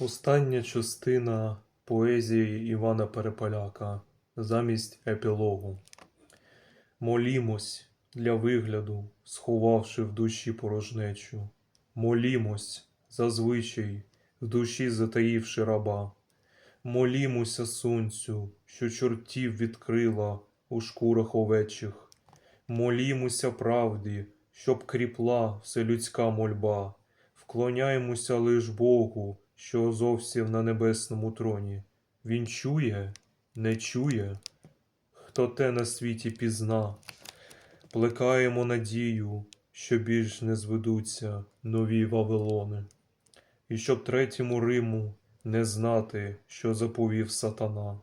Остання частина поезії Івана Переполяка замість епілогу. Молімось для вигляду, сховавши в душі порожнечу. Молімось зазвичай, в душі затаївши раба. Молімося сонцю, що чортів відкрила у шкурах овечих. Молімося правді, щоб кріпла вселюдська мольба. Вклоняємося лиш Богу, що зовсім на небесному троні. Він чує, не чує, хто те на світі пізна. Плекаємо надію, що більш не зведуться нові Вавилони. І щоб третьому Риму не знати, що заповів сатана.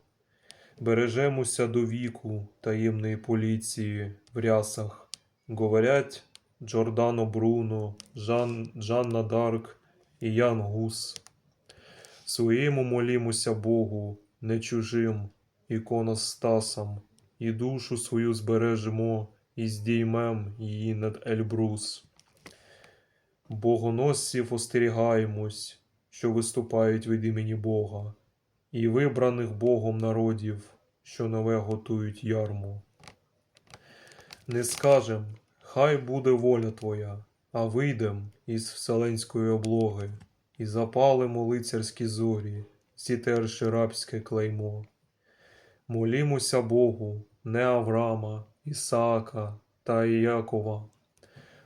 Бережемося до віку таємної поліції в рясах. Говорять Джордано Бруно, Жан, Жанна Дарк і Ян Гус. Своєму молімося Богу, не чужим іконостасам, і душу свою збережемо, і здіймем її над Ельбрус. Богоносців остерігаємось, що виступають від імені Бога, і вибраних Богом народів, що нове готують ярму. Не скажем, хай буде воля Твоя, а вийдем із вселенської облоги і запалимо лицарські зорі, зітерши рабське клеймо. Молімося Богу, не Авраама, Ісаака та Іякова,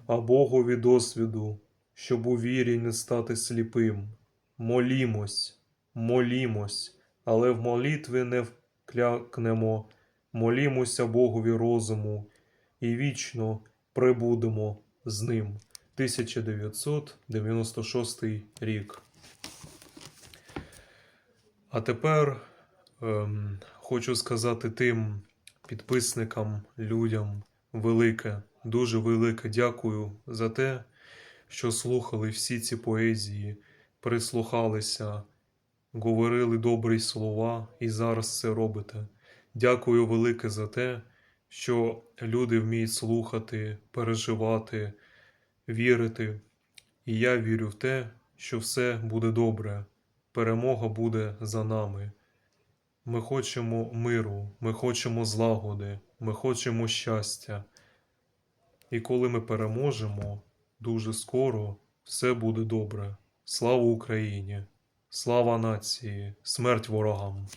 а Богові досвіду, щоб у вірі не стати сліпим. Молімось, молімось, але в молитві не вклякнемо, молімося Богові розуму і вічно прибудемо з ним. 1996 рік. А тепер ем, хочу сказати тим підписникам, людям велике, дуже велике дякую за те, що слухали всі ці поезії, прислухалися, говорили добрі слова і зараз це робите. Дякую велике за те, що люди вміють слухати, переживати, вірити. І я вірю в те, що все буде добре, перемога буде за нами. Ми хочемо миру, ми хочемо злагоди, ми хочемо щастя. І коли ми переможемо, дуже скоро все буде добре. Слава Україні! Слава нації! Смерть ворогам!